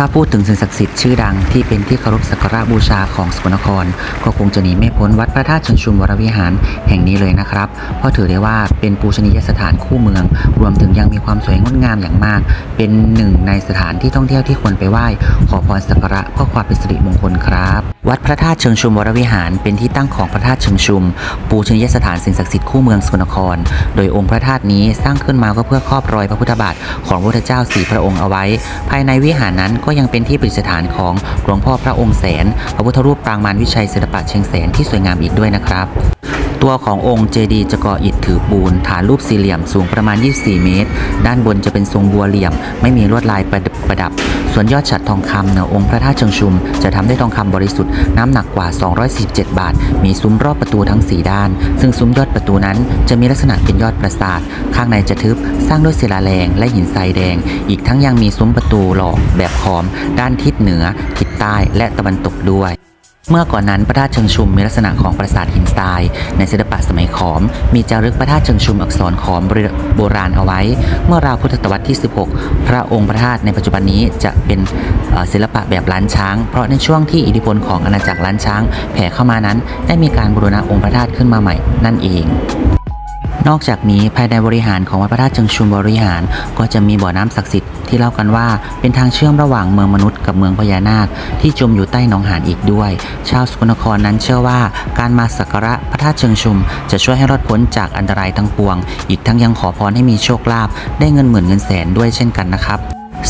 ถ้าพูดถึงสิ่งศักดิ์สิทธิ์ชื่อดังที่เป็นที่เคารพสักการะบูชาของสกลนคร ก็คงจะหนีไม่พ้นวัดพระธาตุเชิงชุมวรวิหารแห่งนี้เลยนะครับ เพราะถือได้ว่าเป็นปูชนียสถานคู่เมือง รวมถึงยังมีความสวยงดงามอย่างมาก เป็นหนึ่งในสถานที่ท่องเที่ยวที่ควรไปไหว้ ขอพรสักการะเพื่อความเป็นสิริมงคลครับ วัดพระธาตุเชิงชุมวรวิหาร เป็นที่ตั้งของพระธาตุเชิงชุม ปูชนียสถานสิ่งศักดิ์สิทธิ์คู่เมืองสกลนคร โดยองค์พระธาตุนี้สร้างขึ้นมาก็เพื่อครอบรอยพระพุทธบาทของพระพุทธเจ้าสี่พระองค์เอาไว้ ภายในวิหารนั้นก็ยังเป็นที่ประดิษฐานของหลวงพ่อพระองค์แสนพระพุทธรูปปรางมารวิชัยศิลปะเชียงแสนที่สวยงามอีกด้วยนะครับ ตัวขององค์เจดีย์จะก่ออิฐถือปูน ฐานรูปสี่เหลี่ยมสูงประมาณ 24 เมตร ด้านบนจะเป็นทรงบัวเหลี่ยม ไม่มีลวดลายประดับประดับ ส่วนยอดฉัตรทองคำเหนือองค์พระธาตุเชิงชุม จะทำด้วยทองคำบริสุทธิ์น้ำหนักกว่า 247 บาท มีซุ้มรอบประตูทั้ง 4 ด้าน ซึ่งซุ้มยอดประตูนั้นจะมีลักษณะเป็นยอดปราสาท ข้างในจะทึบสร้างด้วยศิลาแรงและหินทรายแดง อีกทั้งยังมีซุ้มประตูหลอกแบบขอม ด้านทิศเหนือทิศใต้และตะวันตกด้วย เมื่อก่อนนั้นพระธาตุเชิงชุมมีลักษณะของปราสาทหินทราย ในศิลปะสมัยขอม มีจารึกพระธาตุเชิงชุมอักษรขอมโบราณเอาไว้ เมื่อราวพุทธศตวรรษที่ 16 พระองค์พระธาตุในปัจจุบันนี้จะเป็นศิลปะแบบล้านช้าง เพราะในช่วงที่อิทธิพลของอาณาจักรล้านช้าง แผ่เข้ามานั้นได้มีการบูรณะองค์พระธาตุขึ้นมาใหม่นั่นเอง นอกจากนี้ภายในบริหารของวัดพระธาตุเชิงชุมบริหาร ก็จะมีบ่อน้ำศักดิ์สิทธิ์ที่เล่ากันว่าเป็นทางเชื่อมระหว่างเมืองมนุษย์กับเมืองพญานาค ที่จมอยู่ใต้หนองหานอีกด้วย ชาวสกลนครนั้นเชื่อว่าการมาสักการะพระธาตุเชิงชุม จะช่วยให้รอดพ้นจากอันตรายทั้งปวง อีกทั้งยังขอพรให้มีโชคลาภได้เงินหมื่นเงินแสนด้วยเช่นกันนะครับ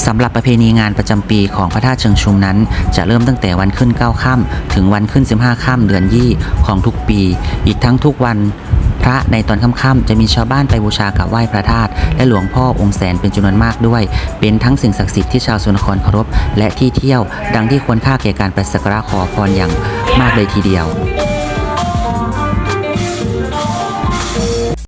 สำหรับประเพณีงานประจำปีของพระธาตุเชิงชุมนั้น จะเริ่มตั้งแต่วันขึ้น 9 ค่ำถึงวันขึ้น 15 ค่ำเดือนยี่ของทุกปี อีกทั้งทุกวัน ระในตอนค่ำๆจะมีชาวบ้านไปบูชากราบไหว้พระธาตุและหลวงพ่อองค์แสนเป็นจำนวนมากด้วย เป็นทั้งสิ่งศักดิ์สิทธิ์ที่ชาวสุนทรเคารพและที่เที่ยวดังที่ควรค่าแก่การไปสักการะขอพรอย่างมากเลยทีเดียว